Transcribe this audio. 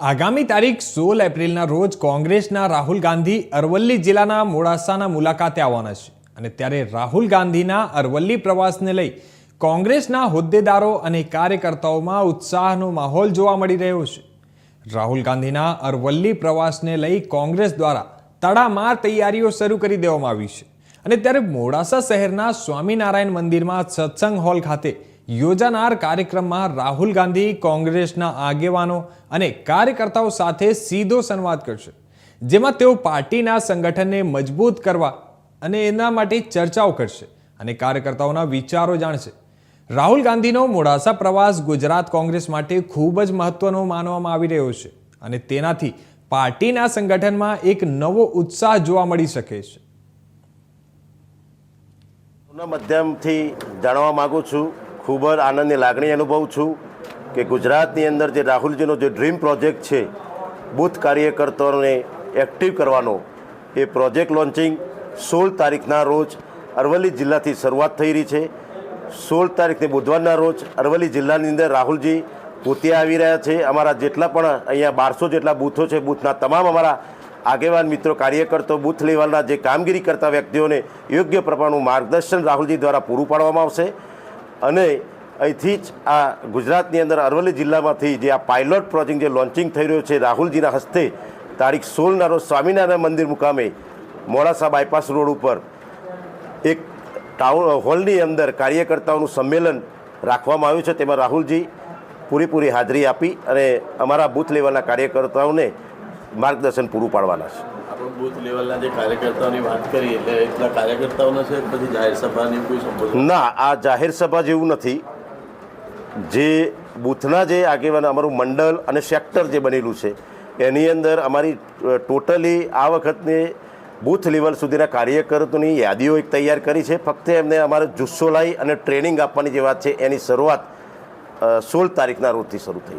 આગામી તારીખ સોળ એપ્રિલના રોજ કોંગ્રેસના રાહુલ ગાંધી અરવલ્લી જિલ્લાના મોડાસાના મુલાકાતે આવવાના છે. અને ત્યારે રાહુલ ગાંધીના અરવલ્લી પ્રવાસને લઈ કોંગ્રેસના હોદ્દેદારો અને કાર્યકર્તાઓમાં ઉત્સાહનો માહોલ જોવા મળી રહ્યો છે. રાહુલ ગાંધીના અરવલ્લી પ્રવાસને લઈ કોંગ્રેસ દ્વારા તડામાર તૈયારીઓ શરૂ કરી દેવામાં આવી છે. અને ત્યારે મોડાસા શહેરના સ્વામિનારાયણ મંદિરમાં સત્સંગ હોલ ખાતે યોજાનાર કાર્યક્રમમાં રાહુલ ગાંધી કોંગ્રેસના આગેવાનો અને કાર્યકર્તાઓ સાથે સીધો સંવાદ કરશે, જેમાં તેઓ પાર્ટીના સંગઠનને મજબૂત કરવા અને એના માટે ચર્ચાઓ કરશે અને કાર્યકર્તાઓના વિચારો જાણશે. રાહુલ ગાંધીનો મોડાસા પ્રવાસ ગુજરાત કોંગ્રેસ માટે ખૂબ જ મહત્વનો માનવામાં આવી રહ્યો છે અને તેનાથી પાર્ટીના સંગઠનમાં એક નવો ઉત્સાહ જોવા મળી શકે છે. માધ્યમથી જાણવા માગું છું ખૂબ જ આનંદની લાગણી અનુભવું છું કે ગુજરાતની અંદર જે રાહુલજીનો જે ડ્રીમ પ્રોજેક્ટ છે, બૂથ કાર્યકર્તાઓને એક્ટિવ કરવાનો, એ પ્રોજેક્ટ લોન્ચિંગ સોળ તારીખના રોજ અરવલ્લી જિલ્લાથી શરૂઆત થઈ રહી છે. સોળ તારીખની બુધવારના રોજ અરવલ્લી જિલ્લાની અંદર રાહુલજી પોતે આવી રહ્યા છે. અમારા જેટલા પણ અહીંયા બારસો જેટલા બૂથો છે, બૂથના તમામ અમારા આગેવાન મિત્રો કાર્યકર્તાઓ બૂથ લેવલના જે કામગીરી કરતા વ્યક્તિઓને યોગ્ય પ્રમાણનું માર્ગદર્શન રાહુલજી દ્વારા પૂરું પાડવામાં આવશે. અને અહીંથી જ આ ગુજરાતની અંદર અરવલ્લી જિલ્લામાંથી જે આ પાયલોટ પ્રોજેક્ટ જે લોન્ચિંગ થઈ રહ્યો છે રાહુલજીના હસ્તે, તારીખ સોળના રોજ સ્વામિનારાયણ મંદિર મુકામે મોડાસા બાયપાસ રોડ ઉપર એક ટાઉન હોલની અંદર કાર્યકર્તાઓનું સંમેલન રાખવામાં આવ્યું છે. તેમાં રાહુલજી પૂરેપૂરી હાજરી આપી અને અમારા બૂથ લેવલના કાર્યકર્તાઓને માર્ગદર્શન પૂરું પાડવાના છે. બૂથ લેવલના જે કાર્યકર્તાઓની વાત કરી, એટલે એટલા કાર્યકર્તાઓનો છે પછી જાહેર સભાની કોઈ સંબોધન? ના, આ જાહેર સભા જેવું નથી. જે બૂથના જે આગેવાન, અમારું મંડળ અને સેક્ટર જે બનેલું છે, એની અંદર અમારી ટોટલી આ વખતની બૂથ લેવલ સુધીના કાર્યકર્તોની યાદીઓ એક તૈયાર કરી છે. ફક્ત એમને અમારે જુસ્સો લાવી અને ટ્રેનિંગ આપવાની જે વાત છે, એની શરૂઆત સોળ તારીખના રોજથી શરૂ થઈ